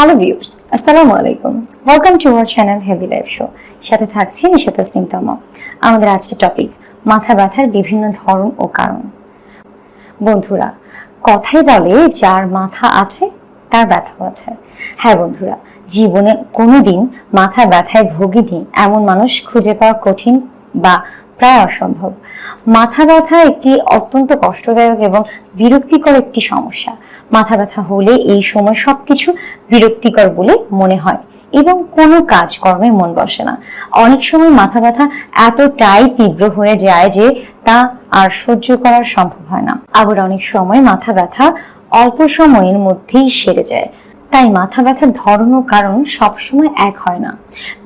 Hello viewers আসসালামু আলাইকুম welcome to our channel healthy life show সাথে থাকছি নিশা তাসনিম তমা আমাদের আজকের টপিক মাথা ব্যথার বিভিন্ন ধরন ও কারণ। বন্ধুরা, কথাই বলে যার মাথা আছে, তার ব্যথাও আছে। হ্যাঁ বন্ধুরা, জীবনে কোনোদিন মাথা ব্যথায় ভোগিনি এমন মানুষ খুঁজে পাওয়া কঠিন বা প্রায় অসম্ভব। মাথা ব্যথা একটি অত্যন্ত কষ্টদায়ক এবং বিরক্তিকর একটি সমস্যা। মাথা ব্যথা হলে এই সময় সবকিছু বিরক্তিকর বলে মনে হয় এবং কোনো কাজকর্মে মন বসে না। অনেক সময় মাথা ব্যথা এতটাই তীব্র হয়ে যায় যে তা আর সহ্য করা সম্ভব হয় না। আবার অনেক সময় মাথা ব্যথা অল্প সময়ের মধ্যেই সেরে যায়। তাই মাথা ব্যথার ধরন ও কারণ সবসময় এক হয় না।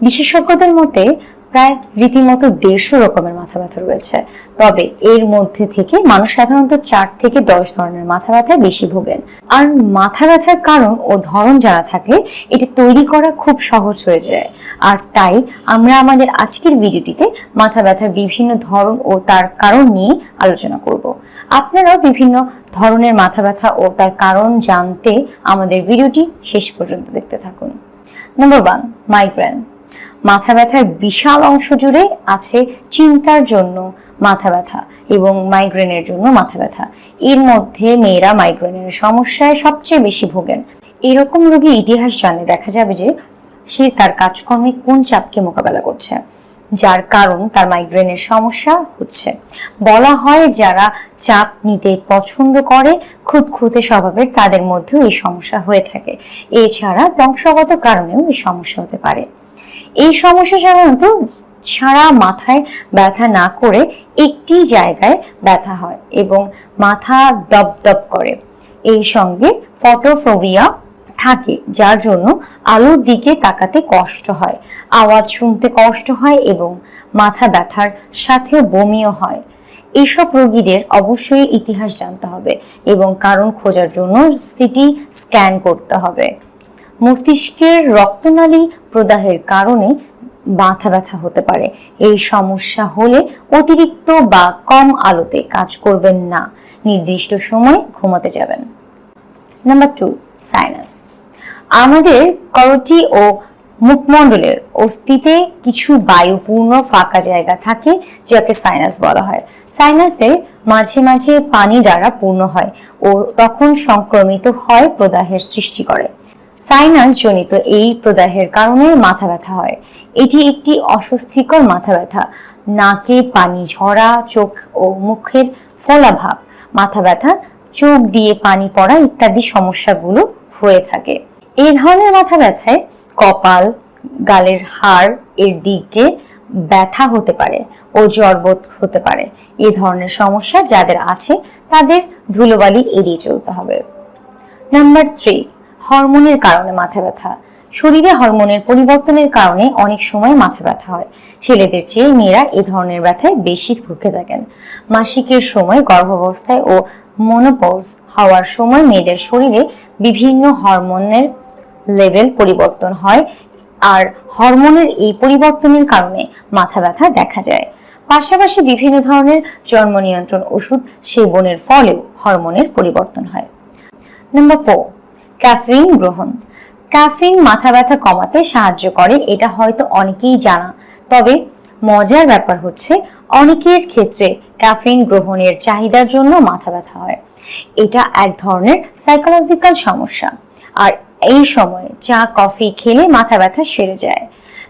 বিশেষজ্ঞদের মতে প্রায় রীতিমতো দেড়শো রকমের মাথা ব্যথা রয়েছে। তবে এর মধ্যে থেকে মানুষ সাধারণত চার থেকে দশ ধরনের মাথা ব্যথায় বেশি ভোগেন। আর মাথা ব্যথার কারণ ও ধরন জানা থাকলে এটি তৈরি করা খুব সহজ হয়ে যায়। আর তাই আমরা আমাদের আজকের ভিডিওটিতে মাথা ব্যথার বিভিন্ন ধরন ও তার কারণ নিয়ে আলোচনা করব। আপনারাও বিভিন্ন ধরনের মাথা ব্যথা ও তার কারণ জানতে আমাদের ভিডিওটি শেষ পর্যন্ত দেখতে থাকুন। নম্বর ওয়ান মাইগ্রেন মাথা ব্যথার বিশাল অংশ জুড়ে আছে চিন্তার জন্য মাথা ব্যথা এবং মাইগ্রেনের জন্য মাথা ব্যথা। এর মধ্যে মেয়েরা মাইগ্রেনের সমস্যায় সবচেয়ে বেশি ভোগেন। এরকম রোগীর ইতিহাস জানলে দেখা যাবে যে সে তার কাজকর্মে কোন চাপকে মোকাবেলা করছে, যার কারণ তার মাইগ্রেনের সমস্যা হচ্ছে। বলা হয় যারা চাপ নিতে পছন্দ করে খুঁতখুঁতে স্বভাবের তাদের মধ্যেও এই সমস্যা হয়ে থাকে। এছাড়া বংশগত কারণেও এই সমস্যা হতে পারে। এই সমস্যা সাধারণত সারা মাথায় ব্যথা না করে একটি জায়গায় ব্যথা হয় এবং মাথা দপদপ করে। এই সঙ্গে ফটোফোবিয়া থাকে, যার জন্য আলোর দিকে তাকাতে কষ্ট হয়, আওয়াজ শুনতে কষ্ট হয় এবং মাথা ব্যথার সাথে বমিও হয়। এইসব রোগীদের অবশ্যই ইতিহাস জানতে হবে এবং কারণ খোঁজার জন্য সিটি স্ক্যান করতে হবে। মস্তিষ্কের রক্তনালী প্রদাহের কারণে মাথা ব্যথা হতে পারে। এই সমস্যা হলে অতিরিক্ত বা কম আলোতে কাজ করবেন না। নির্দিষ্ট সময়ে ঘুমাতে যাবেন। Number two, sinus. আমাদের করটি ও মুখমণ্ডলের অস্থিতে কিছু বায়ুপূর্ণ ফাঁকা জায়গা থাকে, যাকে সাইনাস বলা হয়। সাইনাসে মাঝে মাঝে পানি দ্বারা পূর্ণ হয় ও তখন সংক্রমিত হয় প্রদাহের সৃষ্টি করে। সাইনাস জনিত এই প্রদাহের কারণে মাথা ব্যথা হয়। এটি একটি অস্বস্তিকর মাথা ব্যথা। নাকে পানি ঝরা, চোখ ও মুখের ফলাভাব, মাথা ব্যথা, চোখ দিয়ে পানি পড়া ইত্যাদি সমস্যাগুলো হয়ে থাকে। এই ধরনের মাথা ব্যথায় কপাল, গালের হাড় এর দিকে ব্যথা হতে পারে ও জ্বরবোধ হতে পারে। এ ধরনের সমস্যা যাদের আছে, তাদের ধুলোবালি এড়িয়ে চলতে হবে। নাম্বার থ্রি হরমোনের কারণে মাথা ব্যথা। শরীরে হরমোনের পরিবর্তনের কারণে অনেক সময় মাথা ব্যথা হয়। ছেলেদের চেয়ে মেয়েরা এ ধরনের ব্যথায় বেশি ভুগে থাকেন। মাসিকের সময় গর্ভাবস্থায় ও মনোপজ হওয়ার সময় মেয়েদের শরীরে বিভিন্ন হরমোনের লেভেল পরিবর্তন হয় আর হরমোনের এই পরিবর্তনের কারণে মাথা ব্যথা দেখা যায়। পাশাপাশি বিভিন্ন ধরনের জন্ম নিয়ন্ত্রণ ওষুধ সেবনের ফলেও হরমোনের পরিবর্তন হয়। নাম্বার ফোর ক্যাফিন গ্রহণ। ক্যাফিন মাথা ব্যথা কমাতে সাহায্য করে, এটা হয়তো অনেকেই জানা। তবে মজার ব্যাপার হচ্ছে, অনেকের ক্ষেত্রে ক্যাফিন গ্রহণের চাহিদার জন্য মাথা ব্যথা হয়। এটা এক ধরনের সাইকোলজিক্যাল সমস্যা। আর এই সময় চা, কফি খেলে মাথা ব্যথা সেরে যায়।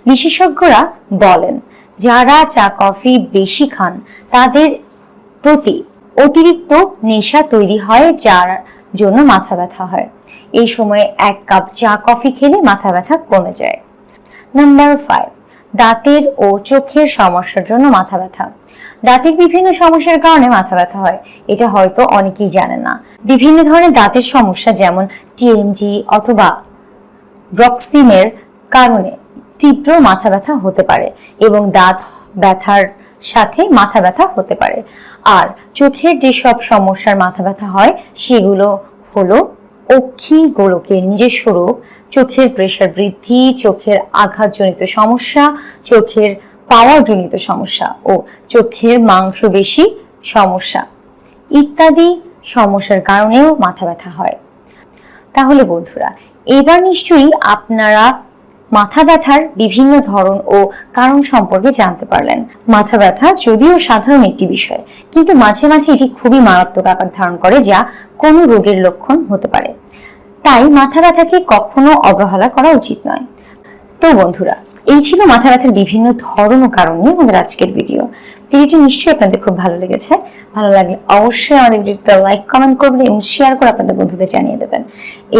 বিশেষজ্ঞরা বলেন, যারা চা, কফি বেশি খান, তাদের প্রতি অতিরিক্ত নেশা তৈরি হয়, যার জন্য মাথা ব্যথা হয়। এই সময়ে এক কাপ চা, কফি খেলে মাথা ব্যথা কমে যায়। নাম্বার ফাইভ দাঁতের ও চোখের সমস্যার জন্য মাথা ব্যথা। দাঁতের বিভিন্ন সমস্যার কারণে মাথা ব্যথা হয়, এটা হয়তো অনেকেই জানেন না। বিভিন্ন ধরনের দাঁতের সমস্যা যেমন টিএমজি অথবা ব্রক্সিমের কারণে তীব্র মাথা ব্যথা হতে পারে এবং দাঁত ব্যথার সাথে মাথা ব্যথা হতে পারে। আর চোখের যেসব সমস্যার মাথা ব্যথা হয়, সেগুলো হলো অক্ষি গোলকের নিজস্ব রোগ চোখের প্রেশার বৃদ্ধি, চোখের আঘাতজনিত সমস্যা, চোখের পাওয়ারজনিত সমস্যা ও চোখের মাংসবেশী সমস্যা ইত্যাদি সমস্যার কারণেও মাথা ব্যথা হয়। তাহলে বন্ধুরা, এবার নিশ্চয়ই আপনারা মাথা ব্যথার বিভিন্ন ধরন ও কারণ সম্পর্কে জানতে পারলেন। মাথা ব্যথা যদিও সাধারণ একটি বিষয়, কিন্তু মাঝে মাঝে এটি খুবই মারাত্মক আকার ধারণ করে যা কোনো রোগের লক্ষণ হতে পারে। তাই মাথা ব্যথাকে কখনো অবহেলা করা উচিত নয়। তো বন্ধুরা, এই ছিল মাথা ব্যথার বিভিন্ন ধরন ও কারণ নিয়ে আমাদের আজকের ভিডিও ভিডিওটি নিশ্চয়ই আপনাদের খুব ভালো লেগেছে। ভালো লাগলে অবশ্যই আমাদের ভিডিওতে লাইক কমেন্ট করবেন এবং শেয়ার করে আপনাদের বন্ধুদের জানিয়ে দেবেন।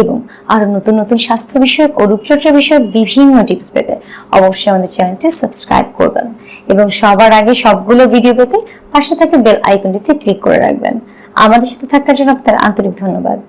এবং আরও নতুন নতুন স্বাস্থ্য বিষয়ক ও রূপচর্চা বিষয়ক বিভিন্ন টিপস পেতে অবশ্যই আমাদের চ্যানেলটি সাবস্ক্রাইব করবেন। এবং সবার আগে সবগুলো ভিডিও পেতে পাশে থাকা বেল আইকনটিতে ক্লিক করে রাখবেন। আমাদের সাথে থাকার জন্য আপনার আন্তরিক ধন্যবাদ।